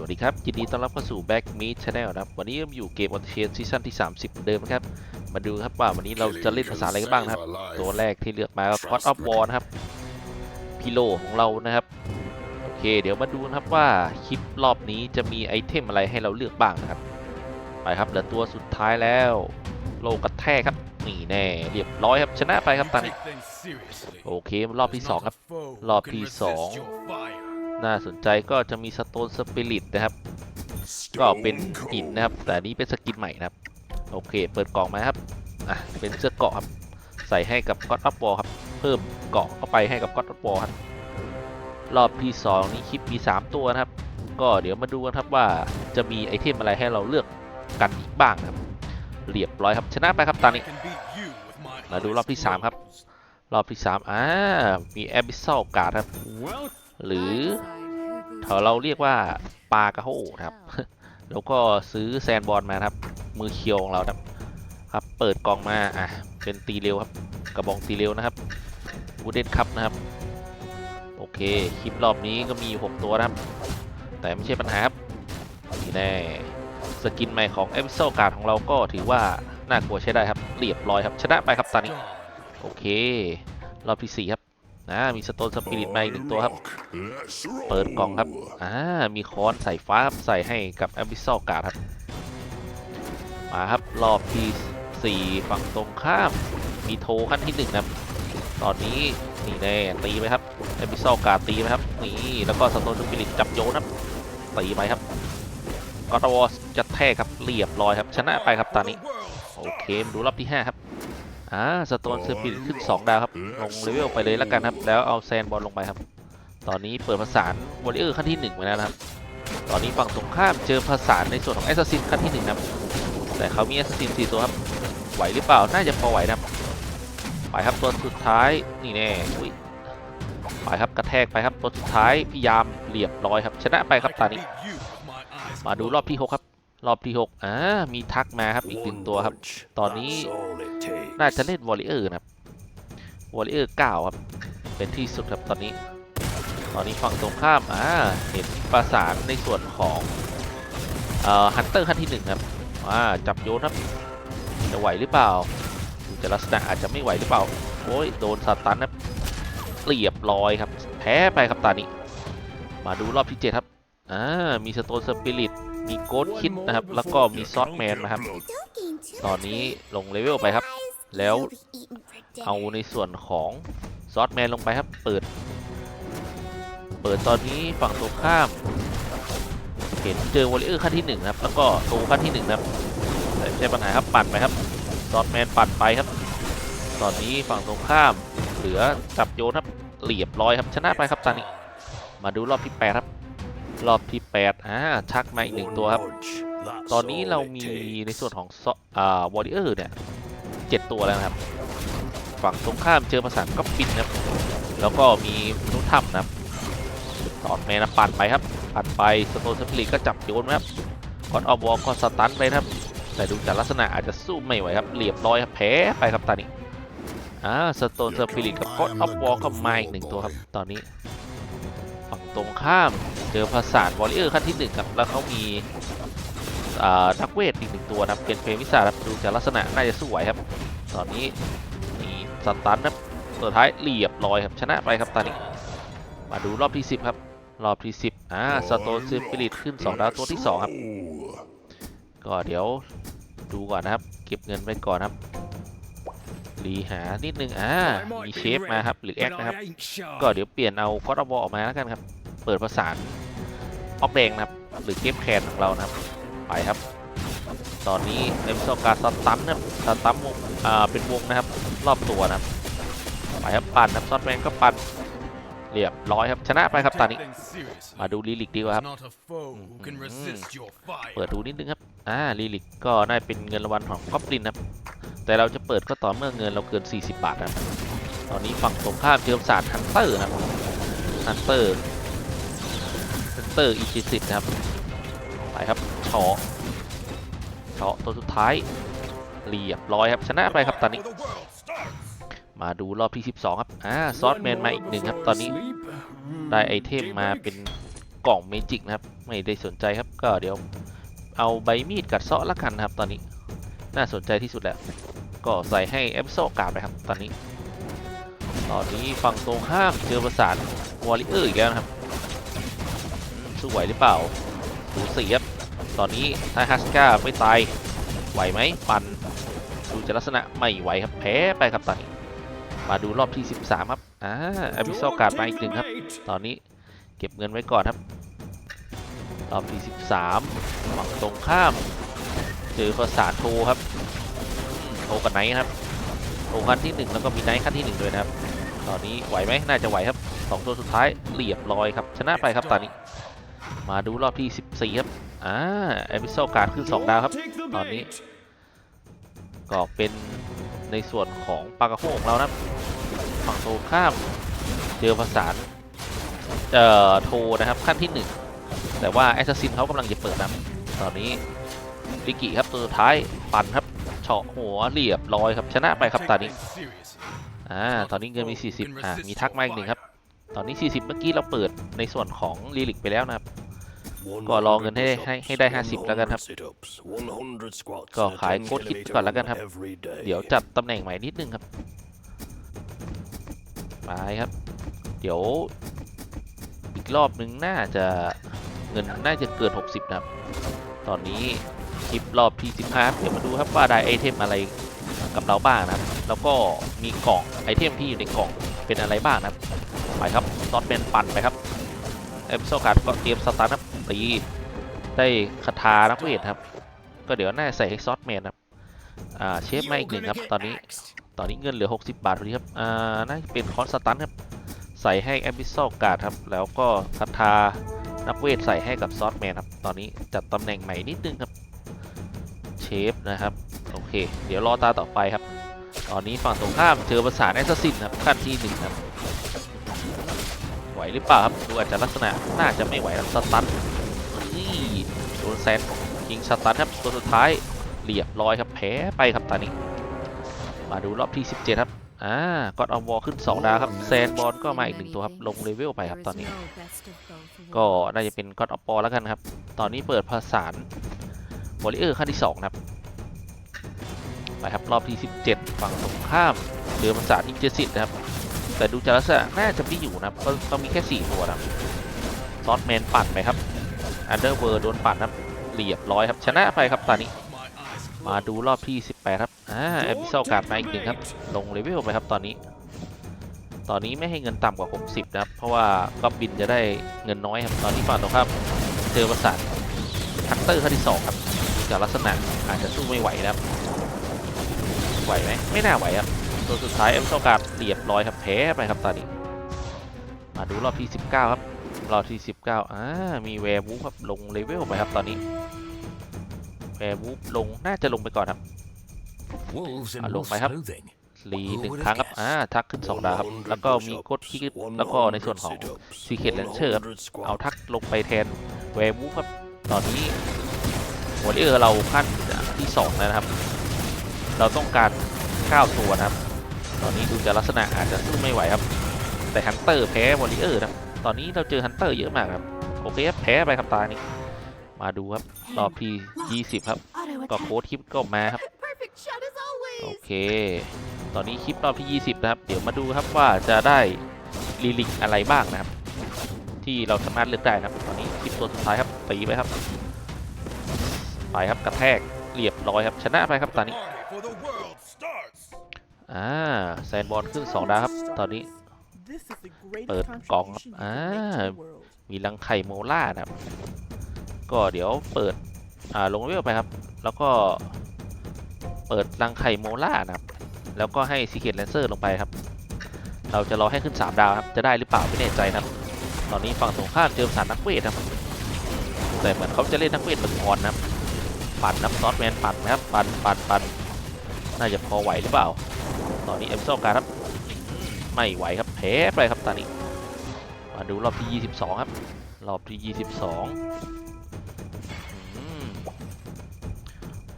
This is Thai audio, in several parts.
วัสดีครับ ยินดีต้อนรับเข้าสู่ Back Meet Channel นะครับ วันนี้ผมอยู่เกม On Chain ซีซั่นที่ 30 เหมือนเดิมนะครับ มาดูครับว่าวันนี้เราจะเล่นภาษาอะไรกันบ้างนะครับ ตัวแรกที่เลือกมาก็ God of War นะครับพิโลของเรานะครับ โอเค เดี๋ยวมาดูนะครับว่าคลิปรอบนี้จะมีไอเทมอะไรให้เราเลือกบ้างนะครับ ไปครับเหลือตัวสุดท้ายแล้ว โลกระแทกครับนี่แน่เรียบร้อยครับชนะไปครับตอนนี้โอเครอบที่สองครับ รอบที่สอง น่าสนใจก็จะมีสโตนสปิริตนะครับ ก็เป็นหินนะครับ แต่นี้เป็นสกินใหม่นะครับ โอเค เปิดกล่องมาครับอะเป็นเสื้อเกาะครับ ใส่ให้กับก็ d ด f อ a r ครับ เพิ่มเกาะเข้าไปให้กับก็ d ด f อ a r ครับรอบที่ 2 นี้คลิปมี 3 ตัวนะครับ ก็เดี๋ยวมาดูกันครับว่าจะมีไอเทมอะไรให้เราเลือกกันอีกบ้างครับ เรียบร้อยครับชนะไปครับตอนนี้ มาดูรอบที่ 3 ครับ รอบที่ 3 อ่า มีแอบิสซ l ลการ์ดครับ หรือเถอเราเรียกว่าปลากระโหนะครับ แล้วก็ซื้อแซนบอลมาครับ มือเคียวของเราครับ ครับ เปิดกล่องมา อะ เป็นตีเร็วครับ กระบองตีเร็วนะครับบูเดนคัพนะครับ โอเค คลิปรอบนี้ก็มีอยู่6ตัวนะครับ แต่ไม่ใช่ปัญหาครับนี่แน่ สกินใหม่ของเอพิโซดการ์ดของเราก็ถือว่า น่ากลัวใช้ได้ครับ เรียบร้อยครับ ชนะไปครับตอนนี้ โอเค รอบที่4ครับ นะมีสโตนสปิริตมาอีกหนึ่งตัวครับ เปิดกล่องครับอ่ามีค้อนใส่ฟ้าครับใส่ให้กับแอมบิซ a ลการ์ดครับมาครับรอบที่4ฝั่งตรงข้าม มีโทขั้นที่1ครับ ตอนนี้นี่แน่ตีไปครับแอมบิซ a ลการ์ดตีไปครับนี่แล้วก็สโตนสปิริตจับโยนครับตีไปครับกอตวอสจะแทกครับเรียบร้อยครับ ชนะไปครับตอนนี้ โอเคมาดูรอบที่5ครับ อ่าสโตนสปิริตขึ้น 2 ดาวครับ ลงเลเวลไปเลยแล้วกันครับ แล้วเอาแซนบอลลงไปครับ ตอนนี้เปิดผสานวอริเออร์ขั้นที่1มาแล้วนะครับ ตอนนี้ฝั่งตรงข้ามเจอผสานในส่วนของแอสซัสซินขั้นที่1นะครับ แต่เขามีแอสซัสซิน4ตัวครับ ไหวหรือเปล่า น่าจะพอไหวนะครับ ไปครับตัวสุดท้าย นี่แน่อุ้ยไปครับกระแทกไปครับตัวสุดท้ายพยายามเรียบร้อยครับ ชนะไปครับตอนนี้ มาดูรอบที่ 6 ครับ รอบที่ 6 อ่า มีทักมาครับอีกหนึ่งตัวครับ ตอนนี้ น่าจะเล่นวอริเออร์นะครับวอริเออร์9ครับ เป็นที่สุดครับตอนนี้ ตอนนี้ฝั่งตรงข้ามอ่าเห็นประสานในส่วนของเอ่อฮันเตอร์ขั้นที่หนึ่งครับอ่าจับโยนครับจะไหวหรือเปล่าจะลักษณะอาจจะไม่ไหวหรือเปล่าโอ้ยโดนสตันครับเรียบร้อยครับ แพ้ไปครับตอนนี้ มาดูรอบที่7ครับอ่ามีสโตนสปิริตมีโกดคิดนะครับ แล้วก็มีซอสแมนนะครับ ตอนนี้ลงเลเวลไปครับ แล้วเอาในส่วนของซอสแมนลงไปครับ เปิด เปิดตอนนี้ฝั่งตรงข้าม เห็นเจอวอลเลอร์ขั้นที่หนึ่งครับ แล้วก็โตขั้นที่หนึ่งนะครับแต่ไม่ใช่ปัญหาครับปั่นไปครับซอสแมนปั่นไปครับ ตอนนี้ฝั่งตรงข้าม เหลือจับโยนครับเรียบร้อยครับชนะไปครับตอนนี้ มาดูรอบที่แปดครับ รอบที่แปดอ่าชักมาอีกหนึ่งตัวครับ ตอนนี้เรามีในส่วนของซออ่าวอริเออร์เนี่ย เจ็ดตัวแล้วนะครับ ฝั่งตรงข้ามเจอประสานก็ปิดนะครับ แล้วก็มีมนุษย์ถ้ำนะครับตอดแมนะปั่นไปครับปั่นไปสโตนสปิริตก็จับโยนนะครับก่อนออฟวอลก็สตันไปครับ แต่ดูจากลักษณะอาจจะสู้ไม่ไหวครับเรียบร้อยครับแพ้ไปครับตอนนี้อ่าสโตนสปิริตกับก็อนออฟวอลก็มาอีกหนึ่งตัวครับตอนนี้ ฝั่งตรงข้ามเจอประสานวอริเออร์ขั้นที่หนึ่งครับแล้วเขามี นักเวทอีกหนึ่งตัวนะครับเป็นเฟรมิสาครับดูจากลักษณะน่าจะสู้ไหวครับ ตอนนี้มีสตันนะครับตัวท้ายเรียบร้อยครับชนะไปครับตอนนี้ มาดูรอบที่ 10 ครับ รอบที่ 10อ่าสโตนซิปิริตขึ้น 2 ดาวตัวที่ 2 ครับ ก็เดี๋ยวดูก่อนนะครับ เก็บเงินไว้ก่อนครับรีหานิดนึงอ่ามีเชฟมาครับหรือแอคนะครับ ก็เดี๋ยวเปลี่ยนเอาคอร์ดบอลออกมาแล้วกันครับ เปิดประสานออกแดงนะครับ หรือเกมแคนของเรานะครับ ไปครับ ตอนนี้เอ็มโซการสตันนะครับสตันวงอ่าเป็นวงนะครับ รอบตัวนะครับ ไปครับปั่นครับซอสแมนก็ปั่นเรียบร้อยครับชนะไปครับตอนนี้ มาดูลีลิกดีกว่าครับ เปิดดูนิดนึงครับ อ่าลีลิกก็น่าเป็นเงินรางวัลของคอปลินครับ แต่เราจะเปิดก็ต่อเมื่อเงินเราเกิน 40 บาทนะครับ ตอนนี้ฝั่งตรงข้ามเจอศาสตร์ฮันเตอร์ครับฮันเตอร์ฮันเตอร์อีจิสิตนะครับ ไปครับเฉาะเฉาะตัวสุดท้ายเรียบร้อยครับชนะไปครับตอนนี้ มาดูรอบที่ 12 ครับอ่าซอสแมนมาอีกหนึ่งครับตอนนี้ได้ไอเทมมาเป็นกล่องเมจิกนะครับ ไม่ได้สนใจครับก็เดี๋ยวเอาใบมีดกัดเซาะละกันครับ ตอนนี้น่าสนใจที่สุดแล้ว ก็ใส่ให้เอฟโซกาไปครับ ตอนนี้ ตอนนี้ฝั่งตรงข้ามเจอประสานวอริเออร์อีกแล้วนะครับสู้ไหวหรือเปล่าดูสีครับ ตอนนี้ถ้าฮัสก้าไม่ตายไหวไหมปันดูจะลักษณะไม่ไหวครับแพ้ไปครับตอนนี้มาดูรอบที่ 13 ครับอ่าอบิโซกาดมาอีกหนึ่งครับ ตอนนี้เก็บเงินไว้ก่อนครับ รอบที่ 13ฝั่งตรงข้าม เจอประสาโทครับโทกับไนท์ครับโทรขั้นที่ 1 แล้วก็มีไนท์ขั้นที่ 1 ด้วยนะครับ ตอนนี้ไหวไหมน่าจะไหวครับสองตัวสุดท้ายเรียบร้อยครับ ชนะไปครับตอนนี้ มาดูรอบที่ 14 ครับ อ่าเอพิโซดการขึ้น 2 ดาวครับ ตอนนี้ ก็เป็นในส่วนของปากกาโฮของเรานะฝั่งตรงข้ามเจอประสานเอ่อโทนะครับขั้นที่ 1 แต่ว่าแอสซัสซินเขากำลังจะเปิดนะตอนนี้ลิกิครับตัวสุดท้ายปั่นครับเฉาะหัวเรียบร้อยครับชนะไปครับตอนนี้อ่าตอนนี้เงินมี 40อ่ามีทักมาอีกหนึ่งครับ ตอนนี้ 40 เมื่อกี้เราเปิดในส่วนของลีลิกไปแล้วนะครับ ก็รอเงินให้ให้ให้ได้ 50 50แล้แล้ววกักันนคครัรับบก็ก็ขาขายยโค้โค้ดดคิคิดดก่ก่ออนนแล้แล้ววกักันนคครัรับบเดี๋เดี๋ยยววจัจัดดตำแหน่งใหม่นิดนึงครับไปครับ เดี๋ยวอีกรอบนึงน่าจะเงินน่าจะเกิน 60 นะครับ ตอนนี้คลิปรอบที่15เดี๋ยวมาดูครับว่าได้ไอเทมอะไรกับเราบ้างนะครับ แล้วก็มีกล่องไอเทมที่อยู่ในกล่องเป็นอะไรบ้างนะครับ ไปครับซอสเป็นปั่นไปครับ เอฟโซกาดก็เตรียมสตาร์นับตีได้คาถานักเวทครับ ก็เดี๋ยวน่าใส่ให้ซอสแมนครับอ่าเชฟมาอีกหนึ่งครับตอนนี้ตอนนี้เงินเหลือ 60 บาทพอดีครับอ่าน่าเป็นคอนสตันครับใส่ให้แอ b ิ s ซ l กาดครับแล้วก็คาถานักเวทใส่ให้กับซอสแมนครับตอนนี้จัดตำแหน่งใหม่นิดนึงครับเชฟนะครับโอเค เดี๋ยวรอตาต่อไปครับ ตอนนี้ฝั่งตรงข้ามเจอประสานแอสซินครับขั้นที่หนึ่งครับ หรือเปล่าครับดูอาจจะลักษณะน่าจะไม่ไหวครับสตันนี่โดนแซนยิงสตันครับตัวสุดท้ายเรียบร้อยครับแพ้ไปครับตอนนี้ มาดูรอบที่ 17 ครับอ่ากอดเอาวอลขึ้น 2 ดาวครับแซนบอลก็มาอีกหนึ่งตัวครับลงเลเวลไปครับตอนนี้ ก็น่าจะเป็นกอดอปอแล้วกันครับ ตอนนี้เปิดผสานวอลเลอร์ขั้นที่2ครับไปครับรอบที่ 17 ฝั่งตรงข้ามเดือผสาอินเจสิตนะครับ แต่ดูจากลักษณะน่าจะไม่อยู่นะครับก็ต้องมีแค่ 4 ตัวนะซอสแมนปั่นไปครับอันเดอร์เวิร์โดนปั่นครับเรียบร้อยครับ ชนะไปครับตอนนี้ มาดูรอบที่ 18 ครับอ่าแอมิเซลการ์ดมาอีกหนึ่งครับ ลงเลเวลไปครับตอนนี้ ตอนนี้ไม่ให้เงินต่ำกว่า 60 นะครับ เพราะว่าก็บินจะได้เงินน้อยครับ ตอนนี้ฝั่งตรงข้ามเจอประสานฮันเตอร์ขั้นที่ 2 ครับจากลักษณะอาจจะสู้ไม่ไหวนะครับไหวไหมไม่น่าไหวครับ ตัวสุดท้ายแอมิเซลการ์ดเรียบร้อยครับแพ้ไปครับตอนนี้ มาดูรอบที่ 19 ครับ รอบที่ 19อ่ามีแวร์วูฟครับลงเลเวลไปครับตอนนี้แวร์วูฟลงน่าจะลงไปก่อนครับอะอะลลงงไปไปคครัรับบรีหนึ่งครั้งครับอ่าทักขึ้น2ดาวครับ แล้วก็มีกดที่แล้วก็ในส่วนของ Secret Launcher ครับ เอาทักลงไปแทนแวร์วูฟครับ ตอนนี้วอลเลอร์เราขั้นที่ 2 แล้วนะครับ เราต้องการ 9 ตัวนะครับ ตอนนี้ดูจากลักษณะอาจจะสู้ไม่ไหวครับ แต่ฮันเตอร์แพ้วอลเลอร์นะครับ ตอนนี้เราเจอฮันเตอร์เยอะมากครับ โอเคครับแพ้ไปครับตานี้ มาดูครับ รอบที่ 20 ครับ ก็โค้ดคลิปก็มาครับ โอเค ตอนนี้คลิปรอบที่ 20 นะครับ เดี๋ยวมาดูครับว่าจะได้รีลิกอะไรบ้างนะครับ ที่เราสามารถเลือกได้นะครับ ตอนนี้คลิปตัวสุดท้ายครับตีไปครับ ไปครับกระแทกเรียบร้อยครับ ชนะไปครับตอนนี้ อ่าแซนบอลขึ้น 2 ดาวครับ ตอนนี้ เปิดกล่องครับอ่ามีรังไข่โมล่านะครับ ก็เดี๋ยวเปิด อ่า ลงเวลไปครับ แล้วก็ เปิดรังไข่โมล่านะครับ แล้วก็ให้ Secret Lancer ลงไปครับ เราจะรอให้ขึ้น 3 ดาวครับ จะได้หรือเปล่าไม่แน่ใจนะครับ ตอนนี้ฝั่งตรงข้ามเจอสารนักเวทครับ แต่เหมือนเขาจะเล่นนักเวทมังกรนะครับ ปั่นนับซอสแมนปั่นนะครับ ปั่นปั่นปั่นน่าจะพอไหวหรือเปล่า ตอนนี้เอ็มโซการครับ ไม่ไหวครับแพ้ไปครับตอนนี้ มาดูรอบที่ 22 ครับ รอบที่ 22อืม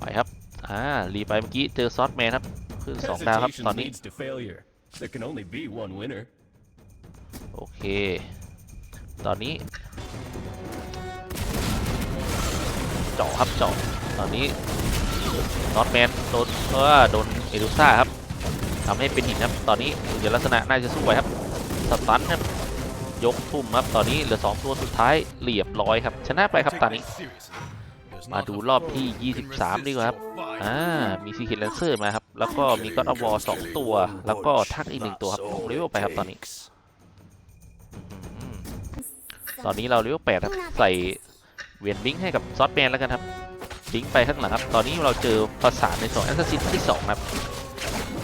ไปครับ อ่า รีไปเมื่อกี้เจอซอสแมนครับ ขึ้น 2 ดาวครับ ตอนนี้ There can only be one winner. โอเค ตอนนี้เจาะครับเจาะตอนนี้นอตแมนโดนเออโดนเอดูซ่าครับ ทำให้เป็นหินครับ ตอนนี้เดี๋ยวลักษณะน่าจะสู้ไหวครับ สตันครับยกทุ่มครับ ตอนนี้เหลือ 2 ตัวสุดท้ายเรียบร้อยครับ ชนะไปครับตอนนี้ มาดูรอบที่ 23 ดีกว่าครับ อ่า มีซีคิ l แลนเซอร์มาครับ แล้วก็มีก็อดวอสองตัว แล้วก็ทักอีกหนึ่งตัวครับลงเลเวลไปครับตอนนี้ ตอนนี้เราเลเวลแปดครับ ใส่เวียนบิงให้กับซอสแมนแล้วกันครับบิงไปข้างหลังครับ ตอนนี้เราเจอประสานในสองแอสซัสซินที่สองครับ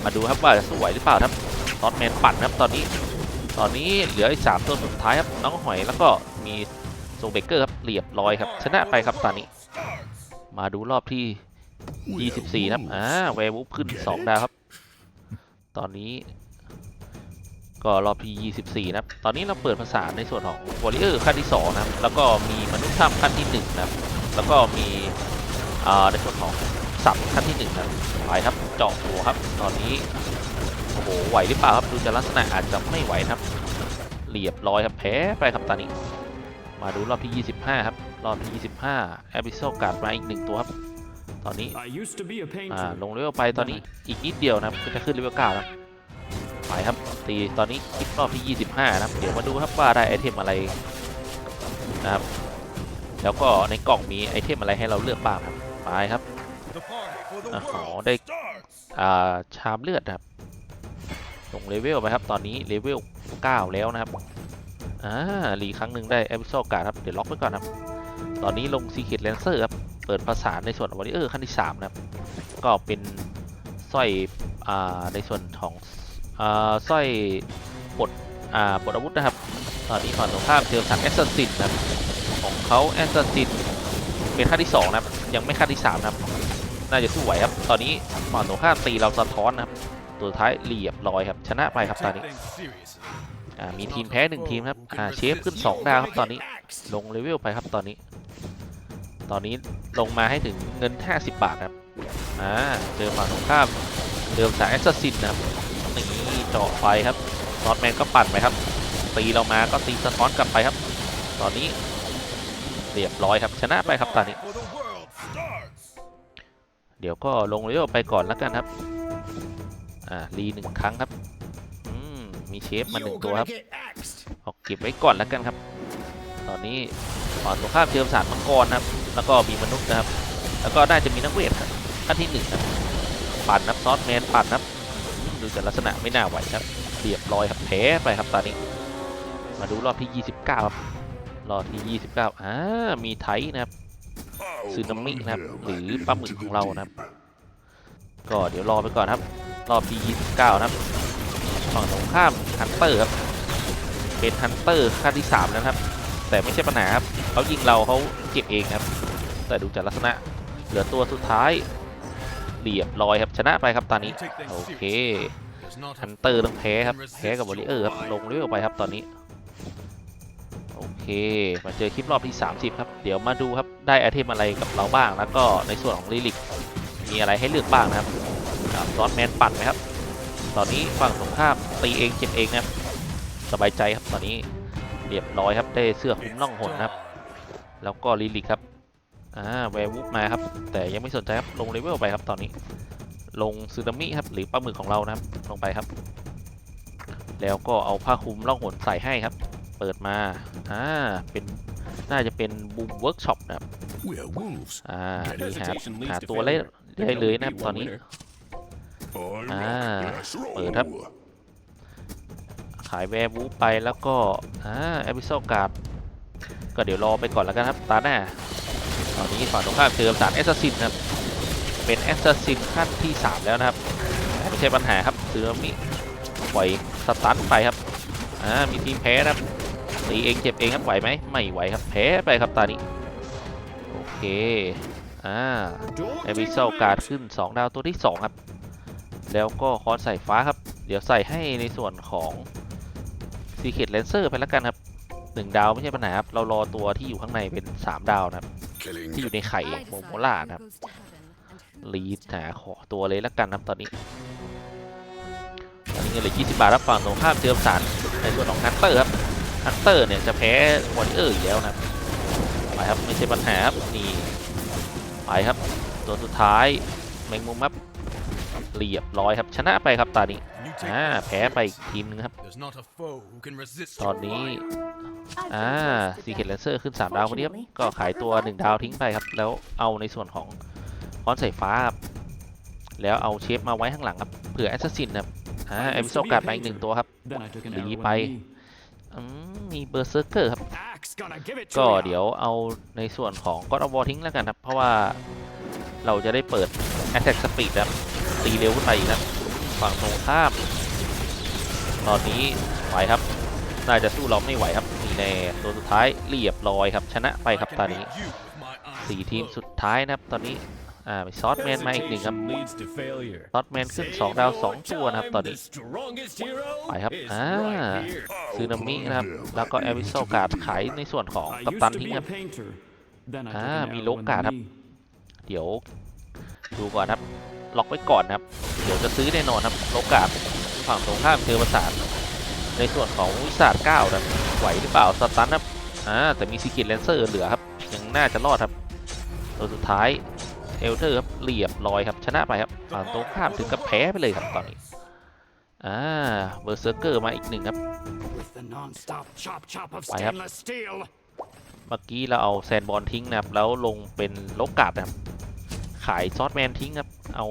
มาดูครับว่าจะสู้ไหวหรือเปล่าครับซอสแมนปั่นครับตอนนี้ ตอนนี้เหลืออีกสามตัวสุดท้ายครับน้องหอยแล้วก็มีโซเบเกอร์ครับเรียบร้อยครับ ชนะไปครับตอนนี้ มาดูรอบที่ 24นะครับอ่าแวร์วูฟขึ้น 2 ดาวครับ ตอนนี้ ก็รอบที่ 24 นะครับ ตอนนี้เราเปิดภาษาในส่วนของวอริเออร์ขั้นที่ 2 นะครับ แล้วก็มีมนุษย์ถ้ำขั้นที่ 1 นะครับ แล้วก็มีอ่าในส่วนของ สัตว์ขั้นที่1นะครับไปครับเจาะหัวครับ ตอนนี้โอ้โหไหวหรือเปล่าครับดูจากลักษณะอาจจะไม่ไหวนะครับเรียบร้อยครับแพ้ไปครับตอนนี้ มาดูรอบที่ 25 ครับ รอบที่ 25แอบิโซการ์ดมาอีกหนึ่งตัวครับ ตอนนี้ I used to be a อ่า painter. ลงเลเวลไปตอนนี้อีกนิดเดียวนะครับก็จะขึ้นเลเวล9แล้วไปครับตีตอนนี้คลิปรอบที่ 25 นะครับ เดี๋ยวมาดูครับว่าได้ไอเทมอะไรนะครับ แล้วก็ในกล่องมีไอเทมอะไรให้เราเลือกบ้างครับไปครับ อะขอได้ชามเลือดครับลงเลเวลไปครับตอนนี้เลเวล9 แล้วนะครับอ่ารีครั้งหนึ่งได้เอพิโซดการ์ดครับเดี๋ยวล็อกไว้ก่อนครับ ตอนนี้ลงซีเค t แลนเซอร์ครับเปิดภาษานในส่วนวอริเออร์ขั้นที่3นะครับก็เป็นสร้อยอ่าในส่วนของอ่าสร้อยปลดอ่าปลดอาวุธนะครับ ตอนนี้ฝั่งตรงข้ามเจอสันแอสซัสซินนะครับของเขาแอสซัสซินเป็นขั้นที่2นะครับยังไม่ขั้นที่3นะครับ น่าจะสู้ไหวครับ ตอนนี้ฝั่งตรงข้ามตีเราสะท้อนนะครับ ตัวสุดท้ายเรียบร้อยครับ ชนะไปครับตอนนี้อ่ามีทีมแพ้หนึ่งทีมครับอ่าเชฟขึ้น 2 ดาวครับตอนนี้ ลงเลเวลไปครับตอนนี้ ตอนนี้ลงมาให้ถึงเงิน 50 บาทครับอ่าเจอฝั่งตรงข้ามเดิมสายแอสซัสซินนะครับนี่เจาะไฟครับนอตแมนก็ปั่นไปครับ ตีเรามาก็ตีสะท้อนกลับไปครับ ตอนนี้เรียบร้อยครับชนะไปครับตอนนี้ เดี๋ยวก็ลงเลเวลไปก่อนแล้วกันครับ อ่ารีหนึ่งครั้งครับ อืม มีเชฟมาหนึ่งตัวครับเอาเก็บไว้ก่อนแล้วกันครับ ตอนนี้ฝั่งตรงข้ามเจอสารมังกรครับ แล้วก็มีมนุษย์นะครับ แล้วก็น่าจะมีนักเวทครับขั้นที่หนึ่งครับปั่นนับซอสแมนปั่นนับดูจากลักษณะไม่น่าไหวครับเรียบร้อยครับแพ้ไปครับตอนนี้ มาดูรอบที่ 29 ครับ รอบที่ 29 อ่า มีไทนะครับ ซึนามินะครับ หรือปลาหมึกของเรานะครับ ก็เดี๋ยวรอไปก่อนครับ รอบที่ 29 นะครับฝั่งตรงข้ามฮันเตอร์ครับ เป็นฮันเตอร์ขั้นที่ 3 แล้วนะครับ แต่ไม่ใช่ปัญหาครับเขายิงเราเขาเก็บเองครับ แต่ดูจากลักษณะเหลือตัวสุดท้ายเรียบร้อยครับชนะไปครับตอนนี้ โอเคฮันเตอร์ต้องแพ้ครับ แพ้กับวอริเออร์ครับลงเรื่อยไปครับตอนนี้ โอเค มาเจอคลิปรอบที่ 30 ครับ เดี๋ยวมาดูครับได้ไอเทมอะไรกับเราบ้าง แล้วก็ในส่วนของลิลิกมีอะไรให้เลือกบ้างนะครับซอสแมนปั่นไหมครับ ตอนนี้ฝั่งตรงข้ามตีเองเจ็บเองนะครับ สบายใจครับตอนนี้เรียบร้อยครับได้เสื้อคลุมน่องหนนะครับ แล้วก็ลิลิกครับอ่าแวร์วูฟมาครับ แต่ยังไม่สนใจครับลงเลเวลไปครับตอนนี้ ลงซึนามิครับหรือปลาหมึกของเรานะครับลงไปครับ แล้วก็เอาผ้าคลุมล่องหนใส่ให้ครับ เปิดมา อ่า เป็น น่าจะเป็นบูมเวิร์กช็อปนะครับ We're wolves. อ่านี่หา Hesitation leads หา to ตัวเล่น failure. ได้ There เลย can นะครับ only be ตอน one นี้ winner. อ่า เปิดครับ ขายแวร์วูฟไปแล้วก็ อ่าเอพิโซดการ์ดก็เดี๋ยวรอไปก่อนแล้วกันครับ ตาหน้าตอนนี้ฝั่งตรงข้ามเจอสารแอสซัสซินครับ เป็นแอสซัสซินขั้นที่ 3 แล้วนะครับแต่ไม่ใช่ปัญหาครับซื้อมิปล่อยสตันไปครับ อ่า มีทีมแพ้นะครับ ตีเองเจ็บเองครับไหวไหมไม่ไหวครับแพ้ไปครับตอนนี้โอเคอ่าเอพิโซดการขึ้น 2 ดาวตัวที่ 2 ครับ แล้วก็คอนใส่ฟ้าครับ เดี๋ยวใส่ให้ในส่วนของ Secret Lancer ไปแล้วกันครับ1ดาวไม่ใช่ปัญหาครับเรารอตัวที่อยู่ข้างในเป็น 3 ดาวนะครับ ที่อยู่ในไข่โมโมล่านะครับรีดหาขอตัวเลยแล้วกันครับตอนนี้ตอนนี้เงินเหลือ20 บาทรับฝั่งตรงข้ามเจอสารในส่วนของฮันเตอร์ครับ ฮันเตอร์เนี่ยจะแพ้วอริเออร์อีกแล้วนะครับไปครับไม่ใช่ปัญหาครับนี่ไปครับตัวสุดท้ายแมงมุมครับเรียบร้อยครับชนะไปครับตานี้ You take อ่า this. แพ้ไปอีกทีมนึงครับ There's not a foe who can resist ตอน your นี้ fire. อ่าซีเค t เลนเซอร์ขึ้น 3 ดาวคนนี้ครับก็ขายตัว 1 ดาวทิ้งไปครับ แล้วเอาในส่วนของค้อนสายฟ้าครับแล้วเอาเชฟมาไว้ข้างหลังครับเผื่อแอสซัสซินครับอ่าเอพิโซการ์ดมาอีกหนึ่งตัวครับ Then I took an หนี arrow in ไป the knee. อื มมีเบอร์เซอร์เกอร์ครับ Axe gonna give it to ก็ ya. เดี๋ยวเอาในส่วนของ God of War ทิ้งแล้วกันครับ เพราะว่าเราจะได้เปิด Attack Speed ครับตีเร็วขึ้นไปอีกนะฝั่งตรงข้าม ตอนนี้ไหวครับ น่าจะสู้เราไม่ไหวครับนี่แน่ตัวสุดท้ายเรียบร้อยครับ ชนะไปครับ I ตอน can นี้ beat you with my eyes สี่ทีม closed. สุดท้ายนะครับตอนนี้ อ่ามีซอสแมนมาอีกหนึ่งครับ Hesitation leads to failure. ซอสแมนขึ้น 2 ดาว 2 ตัวนะครับตอนนี้ The strongest hero ไปครับ is อ่า right here. ซึนามินะครับ แล้วก็แอวิโซการ์ดขายในส่วนของ I กัป used ตัน to ทิ้ง be ค a รับ painter. Then I อ่า took an มี arrow โล in กา the ครับ knee. เดี๋ยวดูก่อนครับ ล็อกไว้ก่อนนะครับ เดี๋ยวจะซื้อแน่นอนครับ โลกาดฝั่งตรงข้ามเจอประสาทในส่วนของวิสาดเก้าครับไหวหรือเปล่าสตันครับ อ่า แต่มีซีคิตแลนเซอร์เหลือครับ ยังน่าจะรอดครับ ตัวสุดท้าย เอลเทอร์ครับเรียบร้อยครับชนะไปครับฝั่งตรงข้ามถึงกับแพ้ไปเลยครับตอนนี้อ่าเบอร์เซอร์เกอร์มาอีกหนึ่งครับ With the non-stop chop chop of Phải không? stainless steel. เมื่อกี้เราเอาแซนบอลทิ้งนะครับแล้วลงเป็นโลกาดนะครับขายซอสแมนทิ้งครับเอา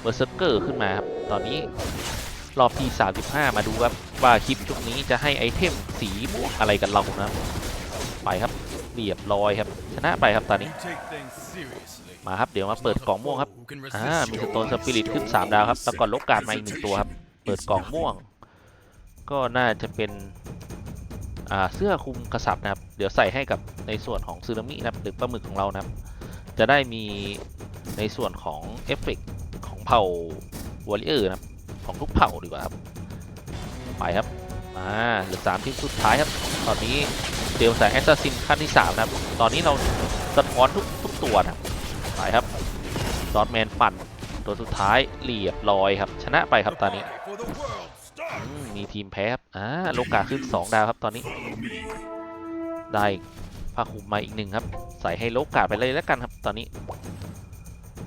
เบอร์เซอร์เกอร์ขึ้นมาครับตอนนี้รอบที่ 35 มาดูครับว่าคลิปชุดนี้จะให้ไอเทมสีม่วงอะไรกันเรานะครับไปครับ เรียบร้อยครับ ชนะไปครับตอนนี้ มาครับเดี๋ยวมาเปิดกล่องม่วงครับอ่ามีสโตนสปิริตขึ้น 3 ดาวครับแล้วก็โลกาดมาอีกหนึ่งตัวครับ เปิดกล่องม่วง ก็น่าจะเป็นอ่าเสื้อคลุมกษัตริย์นะครับ เดี๋ยวใส่ให้กับในส่วนของซึนามินะครับหรือปลาหมึกของเรานะครับ จะได้มีในส่วนของเอฟเฟกของเผ่าวอริเออร์นะครับของทุกเผ่าดีกว่าครับ ไปครับ มาเหลือสามทีมสุดท้ายครับ ตอนนี้ เดียวใส่แอสซัสซินขั้นที่ 3 นะครับ ตอนนี้เราสะท้อนทุกทุกตัวนะไปครับดอทแมนปั่น ตัวสุดท้ายเรียบร้อยครับ ชนะไปครับตอนนี้มมีทีมแพ้ครับอ่าโลกาขึ้น 2 ดาวครับตอนนี้ ได้ผ้าคลุมมาอีกหนึ่งครับ ใส่ให้โลกาไปเลยแล้วกันครับตอนนี้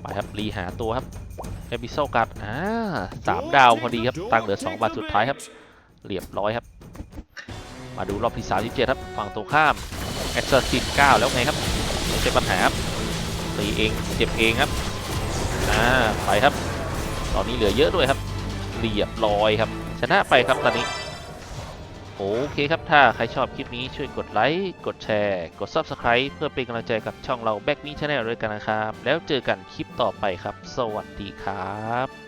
ไปครับรีหาตัวครับเอพิโซการ์ดอ่าสามดาวพอดีครับตังค์เหลือ 2 บาทสุดท้ายครับเรียบร้อยครับ มาดูรอบที่37ครับฝั่งตรงข้ามแอสซัสซิน9แล้วไงครับไม่ใช่ปัญหาครับตีเองเจ็บเองครับอ่าไปครับ ตอนนี้เหลือเยอะด้วยครับเรียบร้อยครับ ชนะไปครับตอนนี้โอเคครับถ้าใครชอบคลิปนี้ช่วยกดไลค์กดแชร์ กด Subscribe เพื่อเป็นกำลังใจกับช่องเรา Back Me Channel ด้วยกันนะครับ แล้วเจอกันคลิปต่อไปครับ สวัสดีครับ